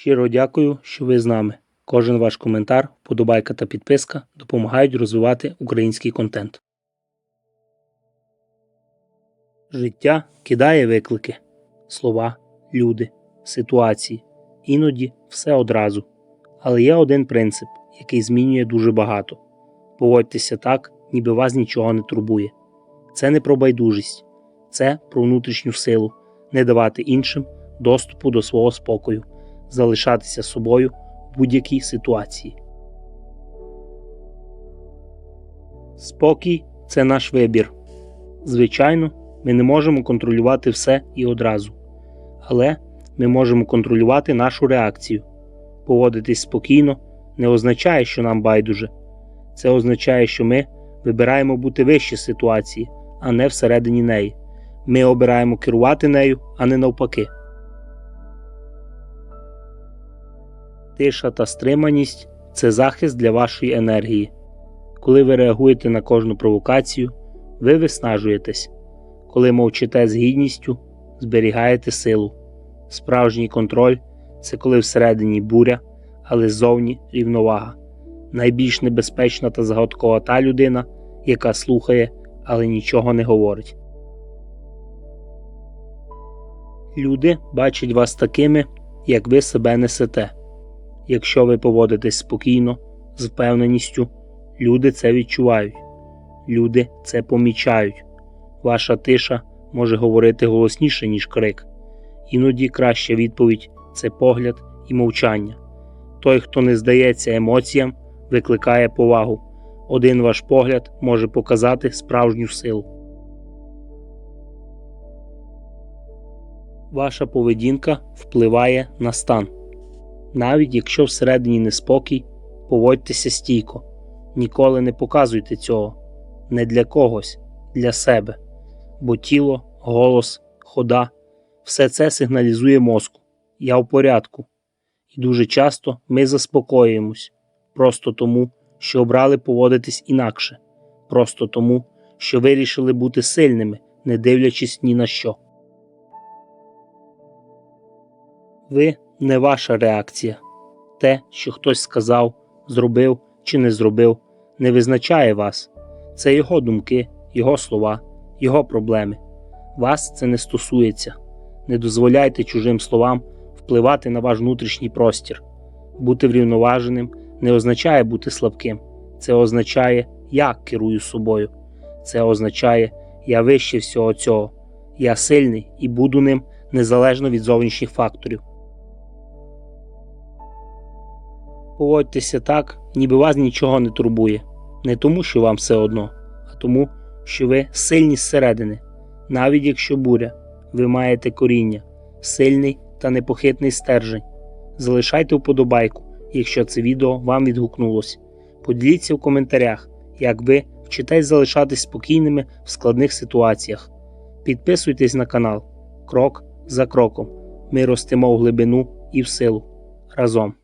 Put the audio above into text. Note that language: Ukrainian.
Щиро дякую, що ви з нами. Кожен ваш коментар, вподобайка та підписка допомагають розвивати український контент. Життя кидає виклики, слова, люди, ситуації, іноді все одразу. Але є один принцип, який змінює дуже багато. Поводьтеся так, ніби вас нічого не турбує. Це не про байдужість, це про внутрішню силу, не давати іншим доступу до свого спокою, залишатися собою в будь-якій ситуації. Спокій це наш вибір. Звичайно, ми не можемо контролювати все і одразу, але ми можемо контролювати нашу реакцію. Поводитись спокійно не означає, що нам байдуже. Це означає, що ми вибираємо бути вище ситуації, а не всередині неї. Ми обираємо керувати нею, а не навпаки. Тиша та стриманість це захист для вашої енергії. Коли ви реагуєте на кожну провокацію, ви виснажуєтесь. Коли мовчите з гідністю, зберігаєте силу. Справжній контроль це коли всередині буря, але ззовні рівновага. Найбільш небезпечна та загадкова та людина, яка слухає, але нічого не говорить. Люди бачать вас такими, як ви себе несете. Якщо ви поводитесь спокійно, з впевненістю, люди це відчувають, люди це помічають. Ваша тиша може говорити голосніше, ніж крик. Іноді краща відповідь це погляд і мовчання. Той, хто не здається емоціям, викликає повагу. Один ваш погляд може показати справжню силу. Ваша поведінка впливає на стан. Навіть якщо всередині неспокій, поводьтеся стійко. Ніколи не показуйте цього не для когось, для себе. Бо тіло, голос, хода все це сигналізує мозку. Я в порядку. І дуже часто ми заспокоюємось просто тому, що обрали поводитись інакше, просто тому, що вирішили бути сильними, не дивлячись ні на що. Ви не ваша реакція. Те, що хтось сказав, зробив чи не зробив, не визначає вас. Це його думки, його слова, його проблеми. Вас це не стосується. Не дозволяйте чужим словам впливати на ваш внутрішній простір. Бути врівноваженим не означає бути слабким. Це означає, я керую собою. Це означає, я вище всього цього. Я сильний і буду ним незалежно від зовнішніх факторів. Поводьтеся так, ніби вас нічого не турбує. Не тому, що вам все одно, а тому, що ви сильні зсередини. Навіть якщо буря, ви маєте коріння, сильний та непохитний стержень. Залишайте вподобайку, якщо це відео вам відгукнулось. Поділіться в коментарях, як ви вчитесь залишатись спокійними в складних ситуаціях. Підписуйтесь на канал. Крок за кроком. Ми ростемо в глибину і в силу. Разом.